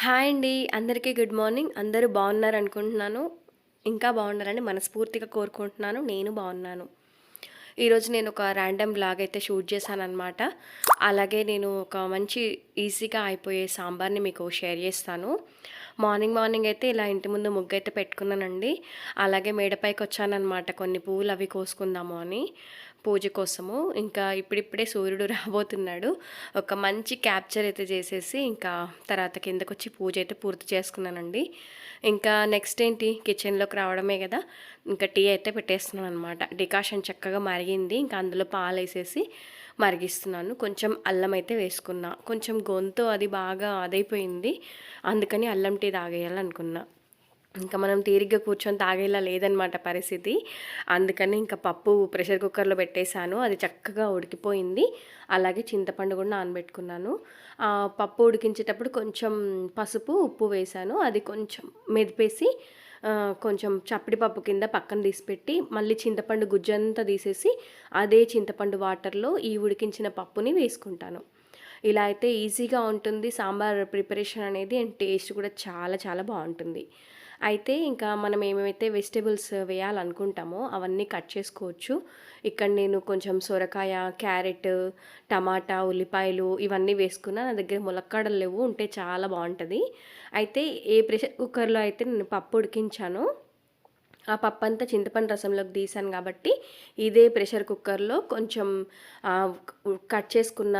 Hi అండి. అందరికీ good morning. అందరూ బాగున్నారు అనుకుంటున్నాను. ఇంకా బాగున్నారని మనస్ఫూర్తిగా కోరుకుంటున్నాను. నేను బాగున్నాను. ఈరోజు నేను ఒక ర్యాండమ్ బ్లాగ్ అయితే షూట్ చేశాను అనమాట అలాగే నేను ఒక మంచి ఈజీగా అయిపోయే సాంబార్ని మీకు షేర్ చేస్తాను. మార్నింగ్ మార్నింగ్ అయితే ఇలా ఇంటి ముందు ముగ్గు అయితే పెట్టుకున్నానండి. అలాగే మేడపైకి వచ్చానమాట కొన్ని పువ్వులు అవి కోసుకుందాము అని పూజ కోసము. ఇంకా ఇప్పుడిప్పుడే సూర్యుడు రాబోతున్నాడు. ఒక మంచి క్యాప్చర్ అయితే చేసేసి ఇంకా తర్వాత కిందకు వచ్చి పూజ అయితే పూర్తి చేసుకున్నానండి. ఇంకా నెక్స్ట్ ఏంటి? కిచెన్లోకి రావడమే కదా. ఇంకా టీ అయితే పెట్టేస్తున్నాను అనమాట డికాషన్ చక్కగా మరిగింది. ఇంకా అందులో పాలు వేసేసి మరిగిస్తున్నాను. కొంచెం అల్లం అయితే వేసుకున్నా. కొంచెం గొంతు అది బాగా అదైపోయింది అందుకని అల్లం టీ తాగేయాలనుకున్నా. ఇంకా మనం తీరిగ్గా కూర్చొని తాగేలా లేదనమాట పరిస్థితి. అందుకని ఇంకా పప్పు ప్రెషర్ కుక్కర్లో పెట్టేశాను. అది చక్కగా ఉడికిపోయింది. అలాగే చింతపండు కూడా నానబెట్టుకున్నాను. పప్పు ఉడికించేటప్పుడు కొంచెం పసుపు ఉప్పు వేశాను. అది కొంచెం మెదిపేసి కొంచెం చప్పటి పప్పు కింద పక్కన తీసిపెట్టి మళ్ళీ చింతపండు గుజ్జంతా తీసేసి అదే చింతపండు వాటర్లో ఈ ఉడికించిన పప్పుని వేసుకుంటాను. ఇలా అయితే ఈజీగా ఉంటుంది. సాంబార్ ప్రిపరేషన్ అనేది అండ్ టేస్ట్ కూడా చాలా చాలా బాగుంటుంది. అయితే ఇంకా మనం ఏమేమైతే వెజిటేబుల్స్ వేయాలనుకుంటామో అవన్నీ కట్ చేసుకోవచ్చు. ఇక్కడ నేను కొంచెం సొరకాయ క్యారెట్ టమాటా ఉల్లిపాయలు ఇవన్నీ వేసుకున్నా నా దగ్గర ములక్కాడలు లేవు ఉంటే చాలా బాగుంటుంది. అయితే ఏ ప్రెషర్ కుక్కర్లో అయితే నేను పప్పు ఉడికించాను ఆ పప్పు అంతా చింతపండు రసంలోకి తీసాను కాబట్టి ఇదే ప్రెషర్ కుక్కర్లో కొంచెం కట్ చేసుకున్న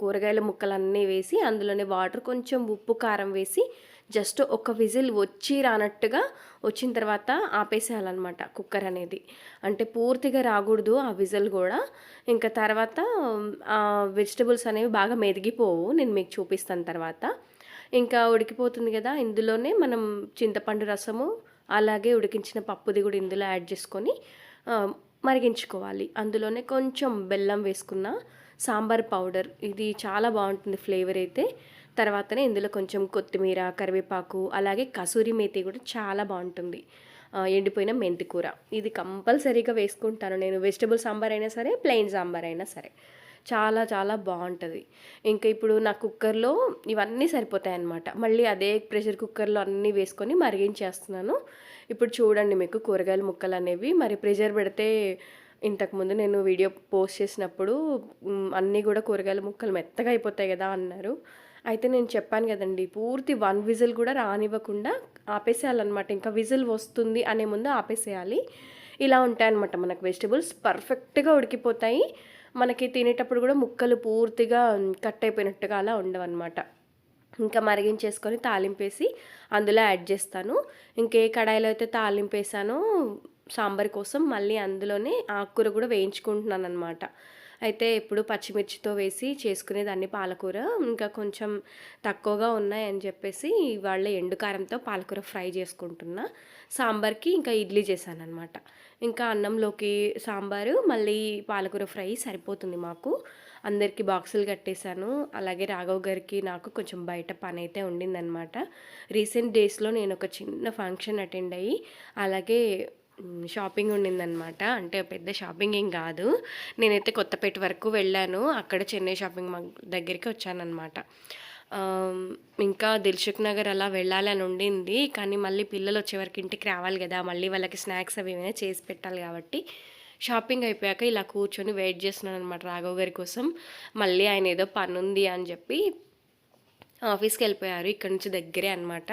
కూరగాయల ముక్కలన్నీ వేసి అందులోనే వాటర్ కొంచెం ఉప్పు కారం వేసి జస్ట్ ఒక విజిల్ వచ్చి రానట్టుగా వచ్చిన తర్వాత ఆపేసేయాలన్నమాట కుక్కర్ అనేది. అంటే పూర్తిగా రాకూడదు ఆ విజిల్ కూడా. ఇంకా తర్వాత వెజిటబుల్స్ అనేవి బాగా మెదిగిపోవు. నేను మీకు చూపిస్తాను తర్వాత. ఇంకా ఉడికిపోతుంది కదా ఇందులోనే మనం చింతపండు రసము అలాగే ఉడికించిన పప్పుది కూడా ఇందులో యాడ్ చేసుకొని మరిగించుకోవాలి. అందులోనే కొంచెం బెల్లం వేసుకున్న సాంబార్ పౌడర్. ఇది చాలా బాగుంటుంది ఫ్లేవర్ అయితే. తర్వాతనే ఇందులో కొంచెం కొత్తిమీర కరివేపాకు అలాగే కసూరి మేతి కూడా చాలా బాగుంటుంది. ఎండిపోయిన మెంతి కూర. ఇది కంపల్సరీగా వేసుకుంటాను నేను. వెజిటబుల్ సాంబార్ అయినా సరే ప్లెయిన్ సాంబార్ అయినా సరే. చాలా చాలా బాగుంటుంది. ఇంకా ఇప్పుడు నా కుక్కర్లో ఇవన్నీ సరిపోతాయి అన్నమాట మళ్ళీ అదే ప్రెషర్ కుక్కర్లో అన్నీ వేసుకొని మరిగించేస్తున్నాను. ఇప్పుడు చూడండి మీకు కూరగాయల ముక్కలు అనేవి. మరి ప్రెషర్ పెడితే ఇంతకుముందు నేను వీడియో పోస్ట్ చేసినప్పుడు అన్నీ కూడా కూరగాయల ముక్కలు మెత్తగా అయిపోతాయి కదా అన్నారు. అయితే నేను చెప్పాను కదండి పూర్తి వన్ విజిల్ కూడా రానివ్వకుండా ఆపేసేయాలన్నమాట. ఇంకా విజిల్ వస్తుంది అనే ముందు ఆపేసేయాలి. ఇలా ఉంటాయన్నమాట మనకు వెజిటబుల్స్. పర్ఫెక్ట్గా ఉడికిపోతాయి. మనకి తినేటప్పుడు కూడా ముక్కలు పూర్తిగా కట్ అయిపోయినట్టుగా అలా ఉండవన్నమాట. ఇంకా మరిగించేసుకొని తాలింపేసి అందులో యాడ్ చేస్తాను. ఇంకే కడాయిలో అయితే తాలింపేసానో సాంబార్ కోసం మళ్ళీ అందులోనే ఆకుకూర కూడా వేయించుకుంటున్నాను అనమాట అయితే ఎప్పుడు పచ్చిమిర్చితో వేసి చేసుకునేదాన్ని పాలకూర. ఇంకా కొంచెం తక్కువగా ఉన్నాయని చెప్పేసి వాళ్ళ ఎండుకారంతో పాలకూర ఫ్రై చేసుకుంటున్నా. సాంబార్కి ఇంకా ఇడ్లీ చేశాను అనమాట ఇంకా అన్నంలోకి సాంబారు మళ్ళీ పాలకూర ఫ్రై సరిపోతుంది మాకు. అందరికీ బాక్సులు కట్టేశాను. అలాగే రాఘవ్ గారికి నాకు కొంచెం బయట పని అయితే ఉండిందనమాట రీసెంట్ డేస్లో నేను ఒక చిన్న ఫంక్షన్ అటెండ్ అయ్యి అలాగే షాపింగ్ ఉండిందనమాట అంటే పెద్ద షాపింగ్ ఏం కాదు. నేనైతే కొత్తపేట వరకు వెళ్ళాను. అక్కడ చెన్నై షాపింగ్ మా దగ్గరికి వచ్చానమాట ఇంకా దిల్సుఖ్ నగర్ అలా వెళ్ళాలి అని ఉండింది. కానీ మళ్ళీ పిల్లలు వచ్చే వరకు ఇంటికి రావాలి కదా. మళ్ళీ వాళ్ళకి స్నాక్స్ అవి ఏమైనా చేసి పెట్టాలి కాబట్టి షాపింగ్ అయిపోయాక ఇలా కూర్చొని వెయిట్ చేస్తున్నాను అనమాట రాఘవ్ గారి కోసం. మళ్ళీ ఆయన ఏదో పని ఉంది అని చెప్పి ఆఫీస్కి వెళ్ళిపోయారు. ఇక్కడ నుంచి దగ్గరే అనమాట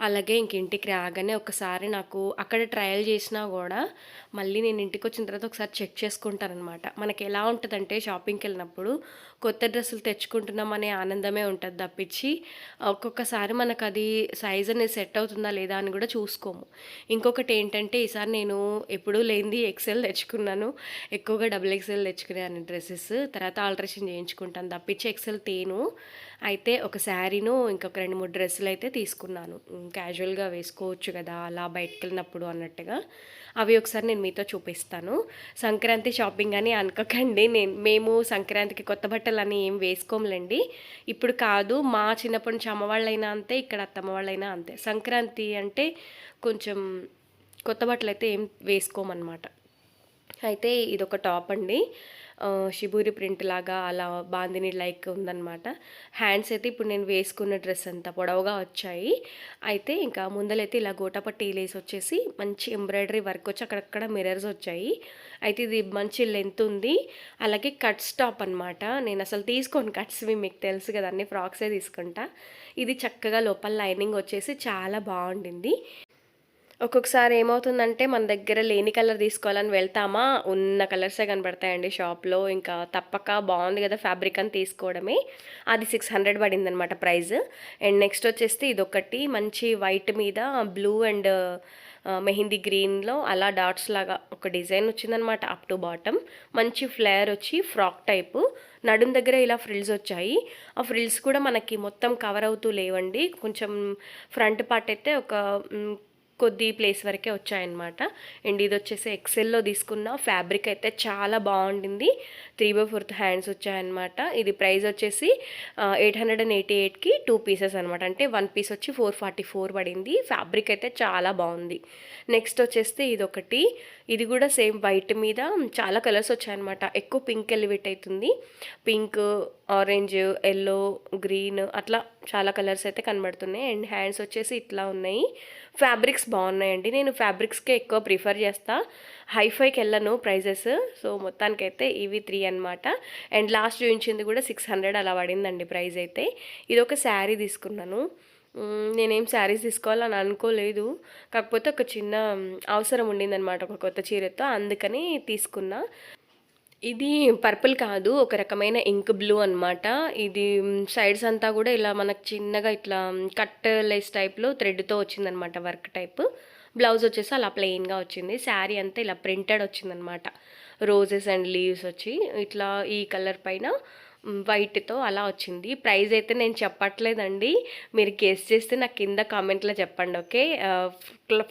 అలాగే ఇంక ఇంటికి రాగానే ఒకసారి నాకు అక్కడ ట్రయల్ చేసినా కూడా మళ్ళీ నేను ఇంటికి వచ్చిన తర్వాత ఒకసారి చెక్ చేసుకుంటానమాట మనకి ఎలా ఉంటుందంటే షాపింగ్కి వెళ్ళినప్పుడు కొత్త డ్రెస్సులు తెచ్చుకుంటున్నాం అనే ఆనందమే ఉంటుంది తప్పించి ఒక్కొక్కసారి మనకు అది సైజ్ అనేది సెట్ అవుతుందా లేదా అని కూడా చూసుకోము. ఇంకొకటి ఏంటంటే ఈసారి నేను ఎప్పుడూ లేనిది ఎక్సెల్ తెచ్చుకున్నాను. ఎక్కువగా డబుల్ ఎక్సెల్ తెచ్చుకునేదాన్ని డ్రెస్సెస్. తర్వాత ఆల్ట్రేషన్ చేయించుకుంటాను తప్పించి ఎక్సెల్ తేను. అయితే ఒక శారీను ఇంకొక రెండు మూడు డ్రెస్సులు అయితే తీసుకున్నాను. క్యాజువల్గా వేసుకోవచ్చు కదా అలా బయటకు వెళ్ళినప్పుడు అన్నట్టుగా. అవి ఒకసారి నేను మీతో చూపిస్తాను. సంక్రాంతి షాపింగ్ అని అనుకోకండి. నేను మేము సంక్రాంతికి కొత్త బట్టలు అని ఏం వేసుకోములేండి. ఇప్పుడు కాదు మా చిన్నప్పటి నుంచి అమ్మవాళ్ళైనా అంతే ఇక్కడ అత్తమ్మ వాళ్ళైనా అంతే. సంక్రాంతి అంటే కొంచెం కొత్త బట్టలు అయితే ఏం వేసుకోమన్నమాట. అయితే ఇదొక టాప్ అండి షిబూరి ప్రింట్ లాగా అలా బాందిని లైక్ ఉందన్నమాట. హ్యాండ్స్ అయితే ఇప్పుడు నేను వేసుకున్న డ్రెస్ అంతా పొడవుగా వచ్చాయి. అయితే ఇంకా ముందలైతే ఇలా గోటపట్టి లేసి వచ్చేసి మంచి ఎంబ్రాయిడరీ వర్క్ వచ్చి అక్కడక్కడ మిరర్స్ వచ్చాయి. అయితే ఇది మంచి లెంత్ ఉంది. అలాగే కట్ స్టాప్ అనమాట నేను అసలు తీసుకోను కట్స్వి మీకు తెలుసు కదా అన్ని ఫ్రాక్సే తీసుకుంటా. ఇది చక్కగా లోపల లైనింగ్ వచ్చేసి చాలా బాగుండింది. ఒక్కొక్కసారి ఏమవుతుందంటే మన దగ్గర లేని కలర్ తీసుకోవాలని వెళ్తామా? ఉన్న కలర్సే కనబడతాయండి షాప్లో. ఇంకా తప్పక బాగుంది కదా ఫ్యాబ్రిక్ అని తీసుకోవడమే. అది సిక్స్ హండ్రెడ్ పడింది అనమాట ప్రైస్. అండ్ నెక్స్ట్ వచ్చేసి ఇదొకటి మంచి వైట్ మీద బ్లూ అండ్ మెహందీ గ్రీన్లో అలా డాట్స్ లాగా ఒక డిజైన్ వచ్చిందనమాట అప్ టు బాటమ్. మంచి ఫ్లేయర్ వచ్చి ఫ్రాక్ టైపు. నడుం దగ్గర ఇలా ఫ్రిల్స్ వచ్చాయి. ఆ ఫ్రిల్స్ కూడా మనకి మొత్తం కవర్ అవుతూ లేవండి. కొంచెం ఫ్రంట్ పార్ట్ అయితే ఒక కొద్ది ప్లేస్ వరకే వచ్చాయన్నమాట. అండ్ ఇది వచ్చేసి ఎక్సెల్లో తీసుకున్న ఫ్యాబ్రిక్ అయితే చాలా బాగుండింది. త్రీ బై ఫోర్త్ హ్యాండ్స్ వచ్చాయన్నమాట. ఇది ప్రైస్ వచ్చేసి ఎయిట్ హండ్రెడ్ అండ్ ఎయిటీ ఎయిట్కి టూ పీసెస్ అనమాట అంటే వన్ పీస్ వచ్చి ఫోర్ ఫార్టీ ఫోర్ పడింది. ఫ్యాబ్రిక్ అయితే చాలా బాగుంది. నెక్స్ట్ వచ్చేస్తే ఇది ఒకటి ఇది కూడా సేమ్ వైట్ మీద చాలా కలర్స్ వచ్చాయన్నమాట. ఎక్కువ పింక్ ఎలివేట్ అవుతుంది పింక్ ఆరెంజ్ ఎల్లో గ్రీన్ అట్లా చాలా కలర్స్ అయితే కనబడుతున్నాయి. అండ్ హ్యాండ్స్ వచ్చేసి ఇట్లా ఉన్నాయి. ఫ్యాబ్రిక్స్ బాగున్నాయండి. నేను ఫ్యాబ్రిక్స్కే ఎక్కువ ప్రిఫర్ చేస్తా. హైఫైకి వెళ్ళను ప్రైజెస్. సో మొత్తానికైతే ఇవి త్రీ అనమాట అండ్ లాస్ట్ చూపించింది కూడా సిక్స్ హండ్రెడ్ అలా పడిందండి ప్రైస్ అయితే. ఇది ఒక శారీ తీసుకున్నాను. నేనేం శారీస్ తీసుకోవాలని అనుకోలేదు. కాకపోతే ఒక చిన్న అవసరం ఉండిందనమాట ఒక కొత్త చీరతో. అందుకని తీసుకున్నా. ఇది పర్పుల్ కాదు ఒక రకమైన ఇంక్ బ్లూ అన్నమాట. ఇది సైడ్స్ అంతా కూడా ఇలా మనకు చిన్నగా ఇట్లా కట్ లెస్ టైప్లో థ్రెడ్తో వచ్చిందనమాట వర్క్ టైప్ బ్లౌజ్ వచ్చేసి అలా ప్లెయిన్గా వచ్చింది. శారీ అంతా ఇలా ప్రింటెడ్ వచ్చిందనమాట రోజెస్ అండ్ లీవ్స్ వచ్చి ఇట్లా ఈ కలర్ పైన వైట్తో అలా వచ్చింది. ప్రైస్ అయితే నేను చెప్పట్లేదండి. మీరు గెస్ చేస్తే నాకు కింద కామెంట్లో చెప్పండి ఓకే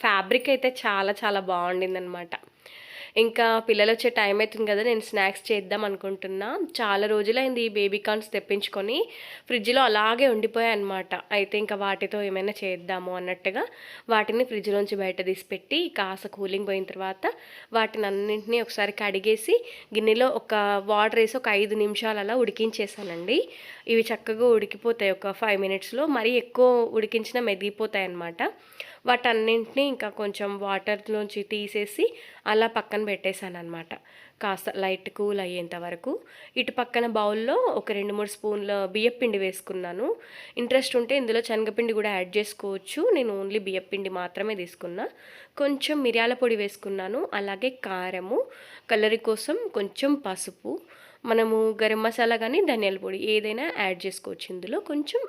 ఫ్యాబ్రిక్ అయితే చాలా చాలా బాగుండింది అనమాట ఇంకా పిల్లలు వచ్చే టైం అవుతుంది కదా నేను స్నాక్స్ చేద్దాం అనుకుంటున్నా. చాలా రోజులైంది ఈ బేబీ కార్న్స్ తెప్పించుకొని. ఫ్రిడ్జ్లో అలాగే ఉండిపోయాయి అనమాట అయితే ఇంకా వాటితో ఏమైనా చేద్దాము అన్నట్టుగా వాటిని ఫ్రిడ్జ్లోంచి బయట తీసి పెట్టి కాస్త కూలింగ్ పోయిన తర్వాత వాటిని అన్నింటినీ ఒకసారి కడిగేసి గిన్నెలో ఒక వాటర్ వేసి ఒక ఐదు నిమిషాలు అలా ఉడికించేసానండి ఇవి చక్కగా ఉడికిపోతాయి ఒక ఫైవ్ మినిట్స్లో. మరీ ఎక్కువ ఉడికించినా మెదిగిపోతాయి అనమాట వాటన్నింటినీ ఇంకా కొంచెం వాటర్లోంచి తీసేసి అలా పక్కన పెట్టేశాను అనమాట కాస్త లైట్ కూల్ అయ్యేంత వరకు. ఇటు పక్కన బౌల్లో ఒక రెండు మూడు స్పూన్ల బియ్యపిండి వేసుకున్నాను. ఇంట్రెస్ట్ ఉంటే ఇందులో శనగపిండి కూడా యాడ్ చేసుకోవచ్చు. నేను ఓన్లీ బియ్యపిండి మాత్రమే తీసుకున్నా. కొంచెం మిరియాల పొడి వేసుకున్నాను. అలాగే కారము కలరీ కోసం కొంచెం పసుపు మనము గరం మసాలా కానీ ధనియాల పొడి ఏదైనా యాడ్ చేసుకోవచ్చు ఇందులో. కొంచెం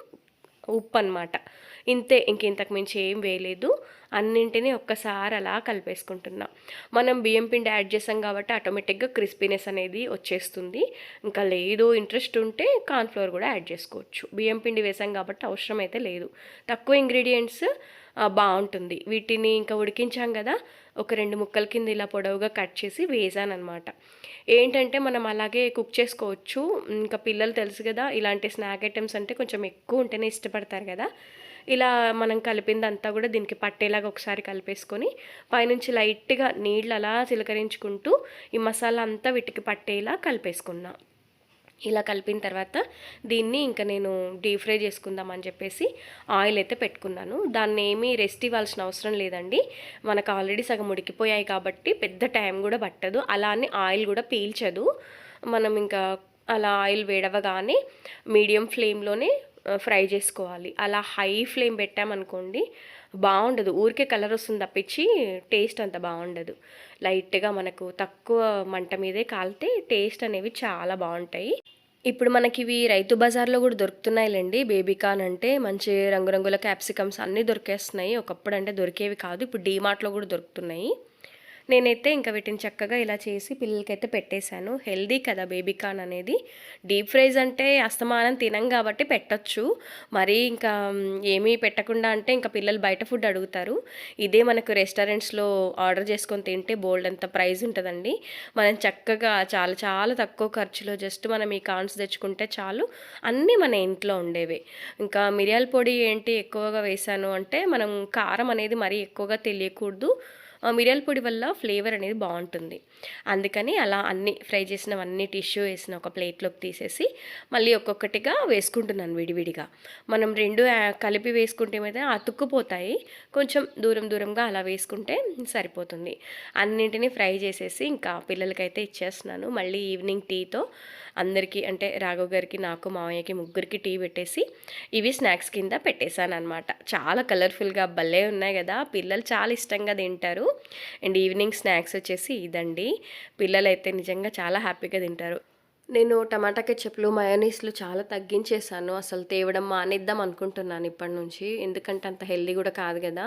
ఉప్పు అనమాట ఇంతే ఇంక ఇంతకు మించి ఏం వేయలేదు. అన్నింటినీ ఒక్కసారి అలా కలిపేసుకుంటున్నా. మనం బియ్యం పిండి యాడ్ చేసాం కాబట్టి ఆటోమేటిక్గా క్రిస్పీనెస్ అనేది వచ్చేస్తుంది. ఇంకా లేదు ఇంట్రెస్ట్ ఉంటే కార్న్ఫ్లోర్ కూడా యాడ్ చేసుకోవచ్చు. బియ్యం పిండి వేసాం కాబట్టి అవసరం అయితే లేదు. తక్కువ ఇంగ్రీడియంట్స్ బాగుంటుంది. వీటిని ఇంకా ఉడికించాం కదా ఒక రెండు ముక్కల కింద ఇలా పొడవుగా కట్ చేసి వేసాను అనమాట ఏంటంటే మనం అలాగే కుక్ చేసుకోవచ్చు. ఇంకా పిల్లలు తెలుసు కదా ఇలాంటి స్నాక్ ఐటమ్స్ అంటే కొంచెం ఎక్కువ ఉంటేనే ఇష్టపడతారు కదా. ఇలా మనం కలిపిందంతా కూడా దీనికి పట్టేలాగా ఒకసారి కలిపేసుకొని పైనుంచి లైట్గా నీళ్ళు అలా చిలకరించుకుంటూ ఈ మసాలా అంతా వీటికి పట్టేలా కలిపేసుకున్నాం. ఇలా కలిపిన తర్వాత దీన్ని ఇంకా నేను డీప్ ఫ్రై చేసుకుందామని చెప్పేసి ఆయిల్ అయితే పెట్టుకున్నాను. దాన్ని ఏమీ రెస్ట్ ఇవ్వాల్సిన అవసరం లేదండి. మనకు ఆల్రెడీ సగం ఉడికిపోయాయి కాబట్టి పెద్ద టైం కూడా పట్టదు. అలానే ఆయిల్ కూడా పీల్చదు. మనం ఇంకా అలా ఆయిల్ వేడవగానే మీడియం ఫ్లేమ్లోనే ఫ్రై చేసుకోవాలి. అలా హై ఫ్లేమ్ పెట్టామనుకోండి బాగుండదు. ఊరికే కలర్ వస్తుంది తప్పించి టేస్ట్ అంత బాగుండదు. లైట్గా మనకు తక్కువ మంట మీదే కాలితే టేస్ట్ అనేవి చాలా బాగుంటాయి. ఇప్పుడు మనకి ఇవి రైతు బజార్లో కూడా దొరుకుతున్నాయిలేండి. బేబీ కార్న్ అంటే మంచి రంగురంగుల క్యాప్సికమ్స్ అన్నీ దొరికేస్తున్నాయి. ఒకప్పుడు అంటే దొరికేవి కాదు. ఇప్పుడు డీమార్ట్లో కూడా దొరుకుతున్నాయి. నేనైతే ఇంకా వీటిని చక్కగా ఇలా చేసి పిల్లలకైతే పెట్టేశాను. హెల్దీ కదా బేబీ కార్న్ అనేది. డీప్ ఫ్రైజ్ అంటే అస్తమానం తినం కాబట్టి పెట్టచ్చు. మరీ ఇంకా ఏమీ పెట్టకుండా అంటే ఇంకా పిల్లలు బయట ఫుడ్ అడుగుతారు. ఇదే మనకు రెస్టారెంట్స్లో ఆర్డర్ చేసుకొని తింటే బోల్డ్ అంత ప్రైజ్ ఉంటుందండి. మనం చక్కగా చాలా చాలా తక్కువ ఖర్చులో జస్ట్ మనం ఈ కార్న్స్ తెచ్చుకుంటే చాలు. అన్నీ మన ఇంట్లో ఉండేవే. ఇంకా మిరియాల పొడి ఏంటి ఎక్కువగా వేసాను అంటే మనం కారం అనేది మరీ ఎక్కువగా తెలియకూడదు. మిరియాల పొడి వల్ల ఫ్లేవర్ అనేది బాగుంటుంది. అందుకని అలా అన్ని ఫ్రై చేసినవన్నీ టిష్యూ వేసిన ఒక ప్లేట్లోకి తీసేసి మళ్ళీ ఒక్కొక్కటిగా వేసుకుంటున్నాను విడివిడిగా. మనం రెండు కలిపి వేసుకుంటే మీద అతుక్కుపోతాయి కొంచెం దూరం దూరంగా అలా వేసుకుంటే సరిపోతుంది. అన్నింటినీ ఫ్రై చేసేసి ఇంకా పిల్లలకైతే ఇచ్చేస్తున్నాను. మళ్ళీ ఈవినింగ్ టీతో అందరికీ అంటే రాఘవ్ గారికి నాకు మావయ్యకి ముగ్గురికి టీ పెట్టేసి ఇవి స్నాక్స్ కింద పెట్టేశాను అనమాట చాలా కలర్ఫుల్గా భలే ఉన్నాయి కదా. పిల్లలు చాలా ఇష్టంగా తింటారు. అండ్ ఈవినింగ్ స్నాక్స్ వచ్చేసి ఇదండి. పిల్లలు అయితే నిజంగా చాలా హ్యాపీగా తింటారు. నేను టమాటా కెచ్చప్లు మయోనీస్లు చాలా తగ్గించేసాను అసలు తేవడం మానేద్దాం అనుకుంటున్నాను ఇప్పటి నుంచి. ఎందుకంటే అంత హెల్దీ కూడా కాదు కదా.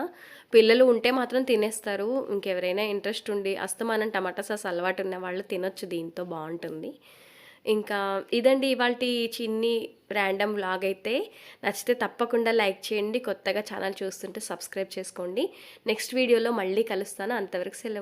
పిల్లలు ఉంటే మాత్రం తినేస్తారు. ఇంకెవరైనా ఇంట్రెస్ట్ ఉండి అస్తమానం టమాటా సాస్ అలవాటు ఉన్న వాళ్ళు తినొచ్చు. దీంతో బాగుంటుంది. ఇంకా ఇదండి ఇవాళ చిన్ని ర్యాండమ్ వ్లాగ్ అయితే. నచ్చితే తప్పకుండా లైక్ చేయండి కొత్తగా ఛానల్ చూస్తుంటే సబ్స్క్రైబ్ చేసుకోండి. నెక్స్ట్ వీడియోలో మళ్ళీ కలుస్తాను. అంతవరకు సెలవు.